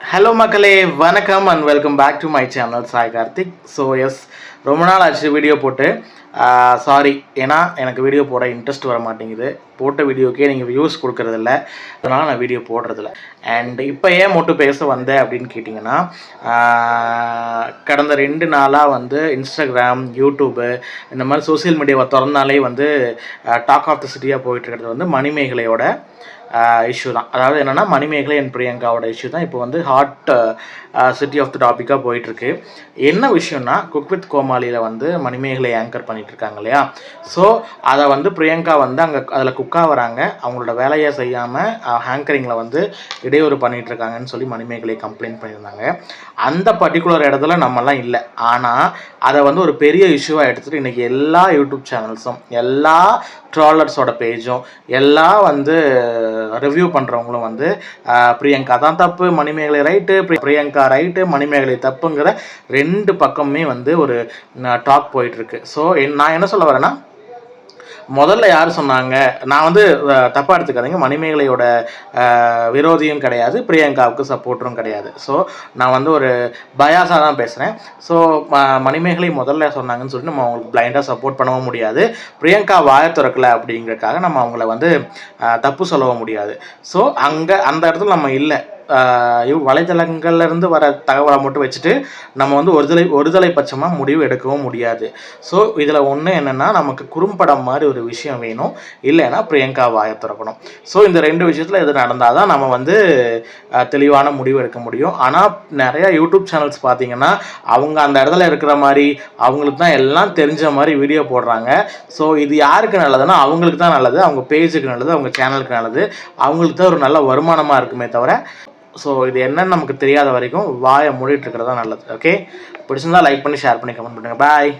Hello மக்களே வணக்கம் and welcome back to my channel Sai Karthik so yes ரொம்ப நாள் ஆச்சு வீடியோ போட்டு. சாரி ஏன்னா எனக்கு வீடியோ போட இன்ட்ரெஸ்ட் வர மாட்டேங்குது. போட்ட வீடியோக்கே நீங்கள் வியூஸ் கொடுக்கறதில்ல. அதனால் நான் வீடியோ போடுறதில்ல. அண்ட் இப்போ ஏன் மட்டும் பேச வந்தேன் அப்படின்னு கேட்டிங்கன்னா கடந்த ரெண்டு நாளாக வந்து இன்ஸ்டாகிராம் யூடியூப்பு இந்த மாதிரி சோஷியல் மீடியாவை திறந்தாலே வந்து டாக் ஆஃப் த சிட்டியாக போயிட்டு இருக்கிறது வந்து மணிமேகலையோட இஷ்யூ தான். அதாவது என்னென்னா மணிமேகலை அண்ட் பிரியங்காவோட இஷ்யூ தான். இப்போ வந்து ஹாட் சிட்டி ஆஃப் த டாப்பிக்காக போயிட்டுருக்கு. என்ன விஷயம்னா குக் வித் கோமாளியில் வந்து மணிமேகலை ஆங்கர் பண்ணிகிட்டு இருக்காங்க இல்லையா? ஸோ அதை வந்து பிரியங்கா வந்து அங்கே அதில் குக்காக வராங்க. அவங்களோட வேலையை செய்யாமல் ஹேங்கரிங்கில் வந்து இடையூறு பண்ணிகிட்டு இருக்காங்கன்னு சொல்லி மணிமேகலை கம்ப்ளைண்ட் பண்ணியிருந்தாங்க. அந்த பர்டிகுலர் இடத்துல நம்மலாம் இல்லை. ஆனால் அதை வந்து ஒரு பெரிய இஷ்யூவாக எடுத்துகிட்டு இன்றைக்கி எல்லா யூடியூப் சேனல்ஸும் எல்லா ட்ராலர்ஸோட பேஜும் எல்லா வந்து ரிவ்யூ பண்ணுறவங்களும் வந்து பிரியங்கா தான் தப்பு மணிமேகலை ரைட்டு பிரியங்கா ரைட்டு மணிமேகலை தப்புங்கிற ரெண்டு பக்கமுமே வந்து ஒரு டாக் போயிட்டுருக்கு. ஸோ நான் என்ன சொல்ல வரேன்னா முதல்ல யார் சொன்னாங்க? நான் வந்து தப்பாக எடுத்துக்காதீங்க. மணிமேகலையோட விரோதியும் கிடையாது. பிரியங்காவுக்கு சப்போர்ட்டரும் கிடையாது. ஸோ நான் வந்து ஒரு பயாஸாக தான் பேசுகிறேன் ஸோ மணிமேகலை முதல்ல சொன்னாங்கன்னு சொல்லிட்டு நம்ம அவங்களுக்கு பிளைண்டாக சப்போர்ட் பண்ணவும் முடியாது. பிரியங்கா வாய திறக்கலை அப்படிங்கிறதுக்காக நம்ம அவங்கள வந்து தப்பு சொல்லவும் முடியாது. ஸோ அங்கே அந்த இடத்துல நம்ம இல்லை. வலைதளங்கள்லேருந்து வர தகவலை மட்டும் வச்சுட்டு நம்ம வந்து ஒருதலை ஒருதலை பட்சமாக முடிவு எடுக்கவும் முடியாது. ஸோ இதில் ஒன்று என்னென்னா நமக்கு குறும்படம் மாதிரி ஒரு விஷயம் வேணும். இல்லைன்னா பிரியங்கா வாய திறக்கணும். ஸோ இந்த ரெண்டு விஷயத்தில் இது நடந்தால் தான் நம்ம வந்து தெளிவான முடிவு எடுக்க முடியும். ஆனால் நிறையா யூடியூப் சேனல்ஸ் பார்த்தீங்கன்னா அவங்க அந்த இடத்துல இருக்கிற மாதிரி அவங்களுக்கு தான் எல்லாம் தெரிஞ்ச மாதிரி வீடியோ போடுறாங்க. ஸோ இது யாருக்கு நல்லதுன்னா அவங்களுக்கு தான் நல்லது. அவங்க பேஜுக்கு நல்லது அவங்க சேனலுக்கு நல்லது. அவங்களுக்கு தான் ஒரு நல்ல வருமானமாக இருக்குமே தவிர ஸோ இது என்னன்னு நமக்கு தெரியாத வரைக்கும் வாயை மூடிட்டு இருக்கிறது தான் நல்லது. ஓகே பிடிச்சிருந்தா லைக் பண்ணி ஷேர் பண்ணி கமெண்ட் பண்ணுங்கள் பாய்